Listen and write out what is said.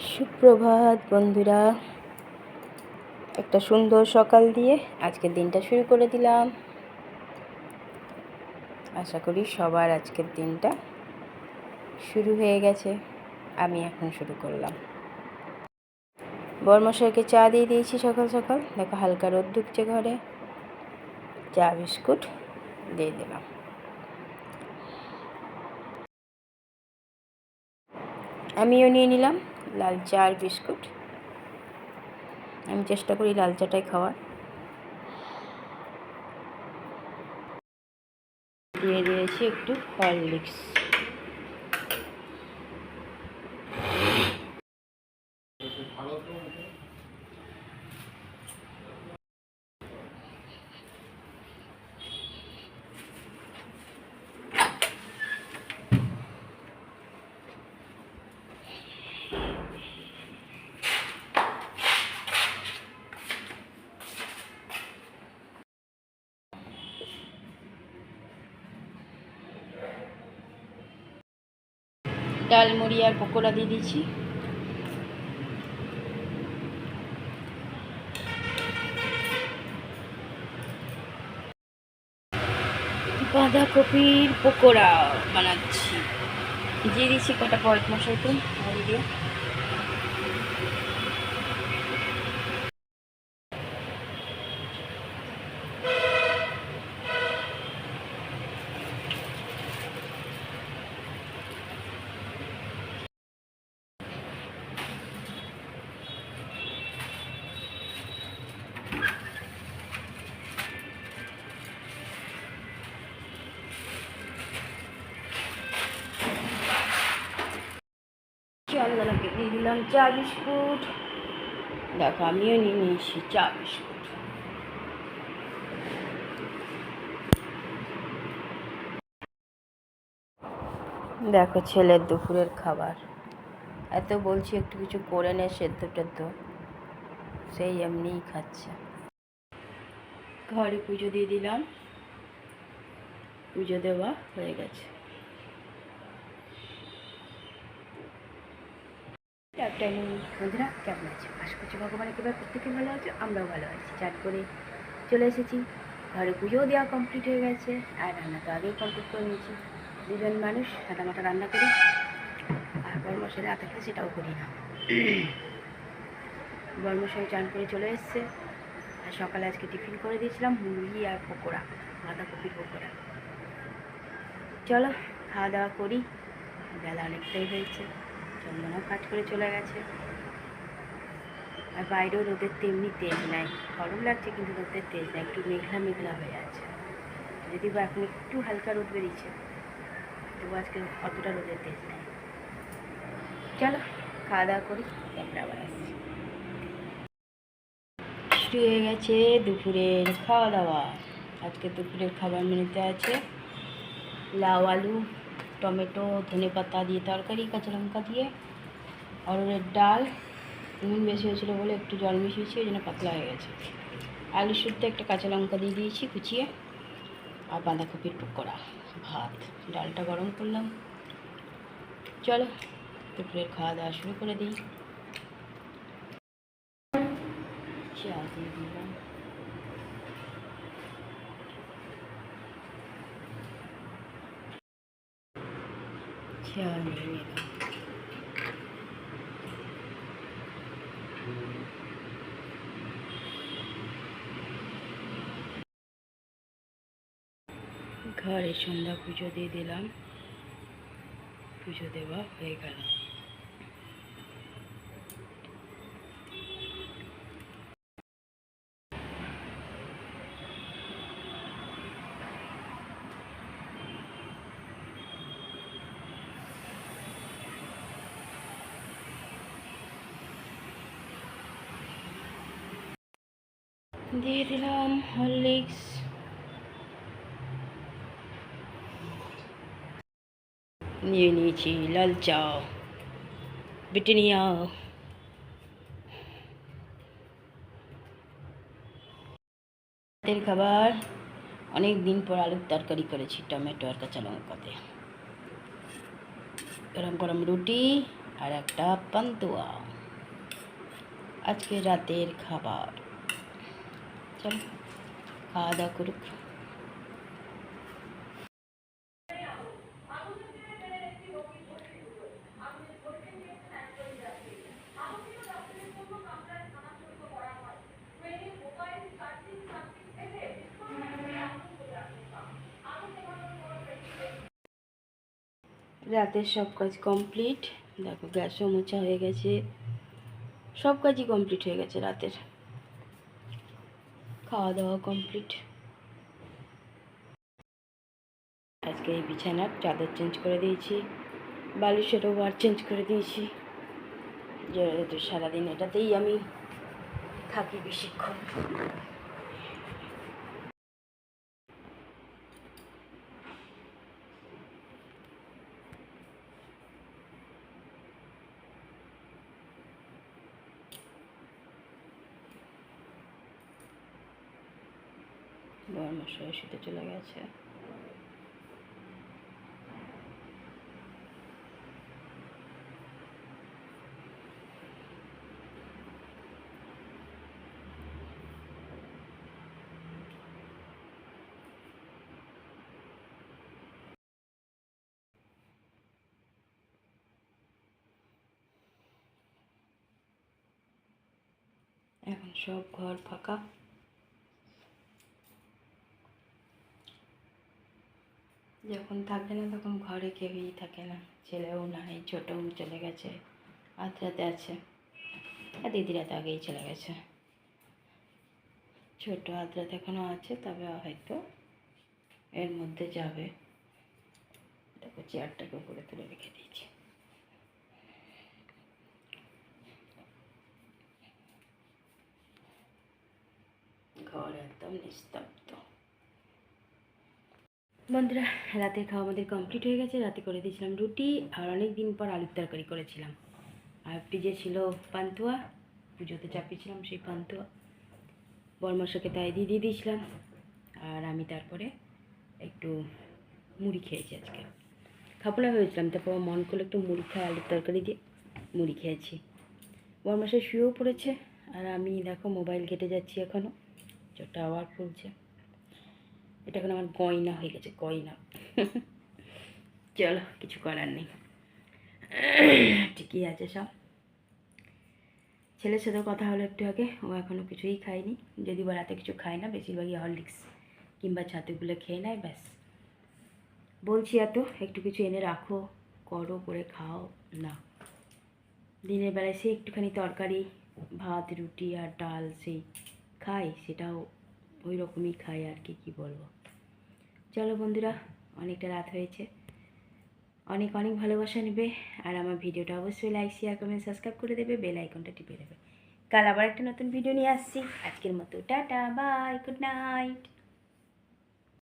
সুপ্রভাত বন্ধুরা। একটা সুন্দর সকাল দিয়ে আজকের দিনটা শুরু করে দিলাম। আশা করি সবার আজকের দিনটা শুরু হয়ে গেছে। আমি এখন শুরু করলাম। বর্মশাইকে চা দিয়ে দিয়েছি সকাল সকাল। দেখো হালকা রোদ ঢুকছে ঘরে। চা, বিস্কুট দিয়ে দিলাম। আমিও নিয়ে নিলাম। লাল চা আর বিস্কুট। আমি চেষ্টা করি লাল চাটাই খাওয়ার। দিয়ে দিয়েছি একটু হরলিক্স। ডাল মুড়ি আর পকোড়া দিয়ে দিয়েছি বাঁধাকপির পকোড়া বানাচ্ছি। দিয়ে দিয়েছি কটা পয়েট মশাই তো দিয়ে। দিলাম চা বিস্কুট। দেখো, আমিও নিয়ে নিয়েছি চা বিস্কুট। দেখো, ছেলের দুপুরের খাবার। এত বলছি, একটু কিছু করে নে, সেদ্ধ টেদ্ধ। সেই এমনিই খাচ্ছে। ঘরে পুজো দিয়ে দিলাম। পুজো দেওয়া হয়ে গেছে। টাইম বন্ধুরা, কেমন আছে? আশা করছি ভগবানের কৃপায় প্রত্যেকে ভালো আছে, আমরাও ভালো আছি। চাট করে চলে এসেছি। ঘরে পুজোও দেওয়া কমপ্লিট হয়ে গেছে, আর রান্না তো আগেই কমপ্লিট করে নিয়েছি। দুজন মানুষ, সাদামাটা রান্না করি, আর বর্মশাই রাতে খাই সেটাও করি না। বর্মশাই চান করে চলে এসছে, আর সকালে আজকে টিফিন করে দিয়েছিলাম মুরগি আর পকোড়া বাঁধাকপির পকোড়া। চলো, খাওয়া দাওয়া করি, বেলা অনেকটাই হয়েছে। চন্দনাও কাজ করে চলে গেছে। আর বাইরেও রোদের তেমনি তেজ নাই। গরম লাগছে কিন্তু রোদের তেজ নাই, একটু মেঘলা মেঘলা হয়ে আছে। যদি বা এখন একটু হালকা রোদ বেরিয়েছে তবু আজকে অতটা রোদের তেজ নাই। চলো, খাওয়া দাওয়া করি, তারপরে আবার আসছি। শুরু হয়ে গেছে দুপুরের খাওয়া দাওয়া। আজকে দুপুরের খাবার মেনুতে আছে লাউ আলু টমেটো ধনে পাতা দিয়ে তরকারি, কাঁচা লঙ্কা দিয়ে অরুণের ডাল নুন বেশি হয়েছিলো বলে একটু জল মিশিয়েছি, ওই জন্য পাতলা হয়ে গেছে। আলু শুদ্ধ একটা কাঁচা লঙ্কা দিয়ে দিয়েছি, কুচিয়ে, আর বাঁধাকপির পকোড়া ভাত, ডালটা গরম করলাম। চলো, দুপুরের খাওয়া দাওয়া শুরু করে দিই। চা দিয়ে দিলাম। চা নিয়ে নিলাম ঘরে সন্ধ্যা পুজো দিয়ে দিলাম। পুজো দেওয়া হয়ে গেল। দিয়ে দিলাম হরলিক্স। নিয়ে নিয়েছি লাল চা। ব্রিটানিয়া রাতের খাবার। অনেক দিন পর আলুর তরকারি করেছি, টমেটো আর কাঁচা লঙ্কা দিয়ে। গরম গরম রুটি আর একটা পান্তুয়া। আজকে রাতের খাবার। চলো খাওয়া দাওয়া করুক রাতের সব কাজ কমপ্লিট। দেখো গ্যাসও মোছা হয়ে গেছে। সব কাজই কমপ্লিট হয়ে গেছে রাতের। খাওয়া দাওয়া কমপ্লিট আজকে এই বিছানার চাদর চেঞ্জ করে দিয়েছি বালিশের ওয়ার চেঞ্জ করে দিয়েছি। যেহেতু সারাদিন এটাতেই আমি থাকি বেশিক্ষণ। বড় মশাই শুতে চলে গেছে। এখন সব ঘর ফাঁকা। যখন থাকে না তখন ঘরে কেউই থাকে না, ছেলেও নাই, ছোটও চলে গেছে আদ্রাতে আছে। আর দিদিরা তো আগেই চলে গেছে। ছোট আদ্রাতে এখনও আছে, তবে হয়তো এর মধ্যে যাবে। দেখো চেয়ারটাকে উপরে তুলে রেখে দিয়েছি। ঘর একদম নিস্তব্ধ। বন্ধুরা, রাতের খাওয়া আমাদের কমপ্লিট হয়ে গেছে। রাতে করে দিয়েছিলাম রুটি আর অনেক দিন পর আলুর তরকারি করেছিলাম। আর ফ্রিজে ছিল পান্তুয়া, পুজোতে চাপিয়েছিলাম সেই পান্তুয়া। বরমাসাকে তাই দিয়ে দিয়ে দিয়েছিলাম। আর আমি তারপরে একটু মুড়ি খেয়েছি আজকে। খাব না ভেবেছিলাম, তারপর মন করল একটু মুড়ি খাই, আলুর তরকারি দিয়ে মুড়ি খেয়েছি। বরমাসা শুয়েও পড়েছে আর আমি দেখো মোবাইল ঘেটে যাচ্ছি এখনও চোখটা আওয়ার ফুলছে এটা এখন আমার গয়না হয়ে গেছে, গয়না। চলো, কিছু করার নেই। ঠিকই আছে সব। ছেলের সাথে কথা হলো একটু আগে, ও এখনও কিছুই খায়নি। যদি বা রাতে কিছু খায় না, বেশিরভাগই হরলিক্স কিংবা ছাতুগুলো খেয়ে নেয়, ব্যাস। বলছি এত একটু কিছু এনে রাখো, করো, করে খাও, না। দিনের বেলায় সে একটুখানি তরকারি, ভাত, রুটি আর ডাল, সেই খাই সেটাও ওই রকমই খাই আর কি, কী বলব। চলো বন্ধুরা, অনেকটা রাত হয়েছে। অনেক অনেক ভালোবাসা নেবে, আর আমার ভিডিওটা অবশ্যই লাইক শেয়ার কমেন্ট সাবস্ক্রাইব করে দেবে বেল আইকনটা টিপে দেবে। কাল আবার একটা নতুন ভিডিও নিয়ে আসছি। আজকের মতো টাটা বাই গুড নাইট